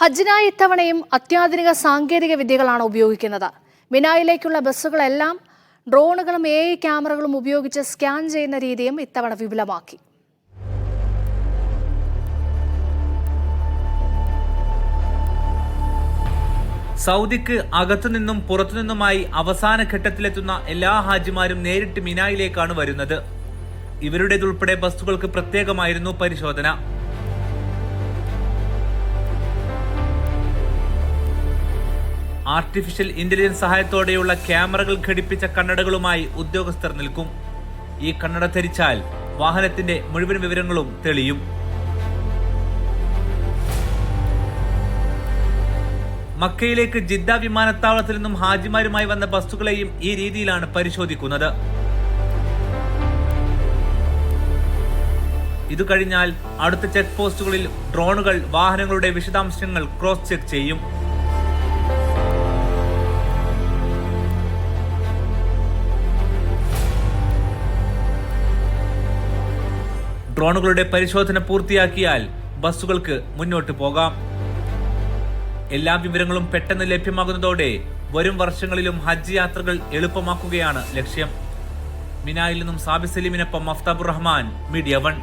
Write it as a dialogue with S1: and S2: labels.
S1: ഹജ്ജിനായി ഇത്തവണയും അത്യാധുനിക സാങ്കേതിക വിദ്യകളാണ് ഉപയോഗിക്കുന്നത്. മിനായിലേക്കുള്ള ബസ്സുകളെല്ലാം ഡ്രോണുകളും എ ഐ ക്യാമറകളും ഉപയോഗിച്ച് സ്കാൻ ചെയ്യുന്ന രീതിയും ഇത്തവണ വിപുലമാക്കി.
S2: സൗദിക്ക് അകത്തുനിന്നും പുറത്തുനിന്നുമായി അവസാന ഘട്ടത്തിലെത്തുന്ന എല്ലാ ഹാജിമാരും നേരിട്ട് മിനായിലേക്കാണ് വരുന്നത്. ഇവരുടേതുൾപ്പെടെ ബസ്സുകൾക്ക് പ്രത്യേകമായിരുന്നു പരിശോധന. ആർട്ടിഫിഷ്യൽ ഇന്റലിജൻസ് സഹായത്തോടെയുള്ള ക്യാമറകൾ ഘടിപ്പിച്ച കണ്ണടകളുമായി ഉദ്യോഗസ്ഥർ നിൽക്കും. ഈ കണ്ണട ധരിച്ചാൽ വാഹനത്തിന്റെ മുഴുവൻ വിവരങ്ങളും തെളിയും. മക്കയിലേക്ക് ജിദ്ദ വിമാനത്താവളത്തിൽ നിന്നും ഹാജിമാരുമായി വന്ന ബസ്സുകളെയും ഈ രീതിയിലാണ് പരിശോധിക്കുന്നത്. ഇതു കഴിഞ്ഞാൽ അടുത്ത ചെക്ക് പോസ്റ്റുകളിൽ ഡ്രോണുകൾ വാഹനങ്ങളുടെ വിശദാംശങ്ങൾ ക്രോസ് ചെക്ക് ചെയ്യും. ഡ്രോണുകളുടെ പരിശോധന പൂർത്തിയാക്കിയാൽ ബസ്സുകൾക്ക് മുന്നോട്ട് പോകാം. എല്ലാ വിവരങ്ങളും പെട്ടെന്ന് ലഭ്യമാകുന്നതോടെ വരും വർഷങ്ങളിലും ഹജ്ജ് യാത്രകൾ എളുപ്പമാക്കുകയാണ് ലക്ഷ്യം. മിനായിൽ നിന്നും സാബി സലീമിനൊപ്പം മഫ്താബുർ റഹ്മാൻ മീഡിയ വൺ.